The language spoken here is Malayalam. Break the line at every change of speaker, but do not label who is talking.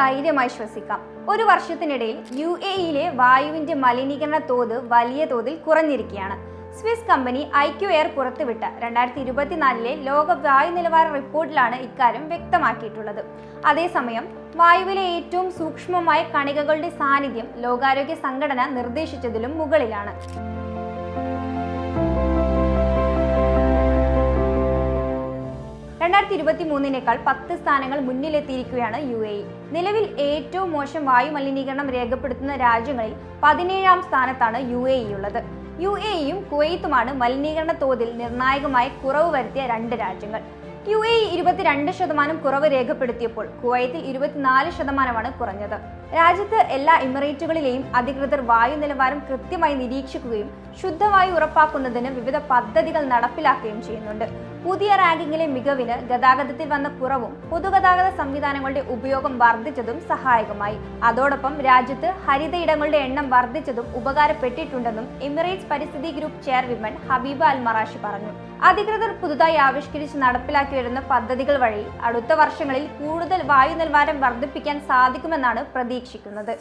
ധൈര്യമായി ശ്വസിക്കാം. ഒരു വർഷത്തിനിടയിൽ യു എ ഇയിലെ വായുവിന്റെ മലിനീകരണ തോത് വലിയ തോതിൽ കുറഞ്ഞിരിക്കുകയാണ്. സ്വിസ് കമ്പനി ഐക്യു എയർ പുറത്തുവിട്ട രണ്ടായിരത്തി ഇരുപത്തിനാലിലെ ലോക വായു നിലവാര റിപ്പോർട്ടിലാണ് ഇക്കാര്യം വ്യക്തമാക്കിയിട്ടുള്ളത്. അതേസമയം വായുവിലെ ഏറ്റവും സൂക്ഷ്മമായ കണികകളുടെ സാന്നിധ്യം ലോകാരോഗ്യ സംഘടന നിർദ്ദേശിച്ചതിലും മുകളിലാണ്. രണ്ടായിരത്തി ഇരുപത്തി മൂന്നിനേക്കാൾ പത്ത് സ്ഥാനങ്ങൾ മുന്നിലെത്തിയിരിക്കുകയാണ് യു എ ഇ. നിലവിൽ ഏറ്റവും മോശം വായു മലിനീകരണം രേഖപ്പെടുത്തുന്ന രാജ്യങ്ങളിൽ പതിനേഴാം സ്ഥാനത്താണ് യു എ ഇ ഉള്ളത്. യു എ ഇയും കുവൈത്തുമാണ് മലിനീകരണ തോതിൽ നിർണായകമായി കുറവ് വരുത്തിയ രണ്ട് രാജ്യങ്ങൾ. യു എ ഇ ഇരുപത്തിരണ്ട് ശതമാനം കുറവ് രേഖപ്പെടുത്തിയപ്പോൾ കുവൈത്തിൽ ഇരുപത്തിനാല് ശതമാനമാണ് കുറഞ്ഞത്. രാജ്യത്ത് എല്ലാ എമിറേറ്റുകളിലെയും അധികൃതർ വായു നിലവാരം കൃത്യമായി നിരീക്ഷിക്കുകയും ശുദ്ധവായു ഉറപ്പാക്കുന്നതിന് വിവിധ പദ്ധതികൾ നടപ്പിലാക്കുകയും ചെയ്യുന്നുണ്ട്. പുതിയ റാങ്കിങ്ങിലെ മികവിന് ഗതാഗതത്തിൽ വന്ന കുറവും പൊതുഗതാഗത സംവിധാനങ്ങളുടെ ഉപയോഗം വർദ്ധിച്ചതും സഹായകമായി. അതോടൊപ്പം രാജ്യത്ത് ഹരിത ഇടങ്ങളുടെ എണ്ണം വർദ്ധിച്ചതും ഉപകാരപ്പെട്ടിട്ടുണ്ടെന്നും എമിറേറ്റ്സ് പരിസ്ഥിതി ഗ്രൂപ്പ് ചെയർവിമൻ ഹബീബ അൽമറാഷി പറഞ്ഞു. അധികൃതർ പുതുതായി ആവിഷ്കരിച്ച് നടപ്പിലാക്കി വരുന്ന പദ്ധതികൾ വഴി അടുത്ത വർഷങ്ങളിൽ കൂടുതൽ വായു നിലവാരം വർദ്ധിപ്പിക്കാൻ സാധിക്കുമെന്നാണ് പ്രതീക്ഷിക്കുന്നത്.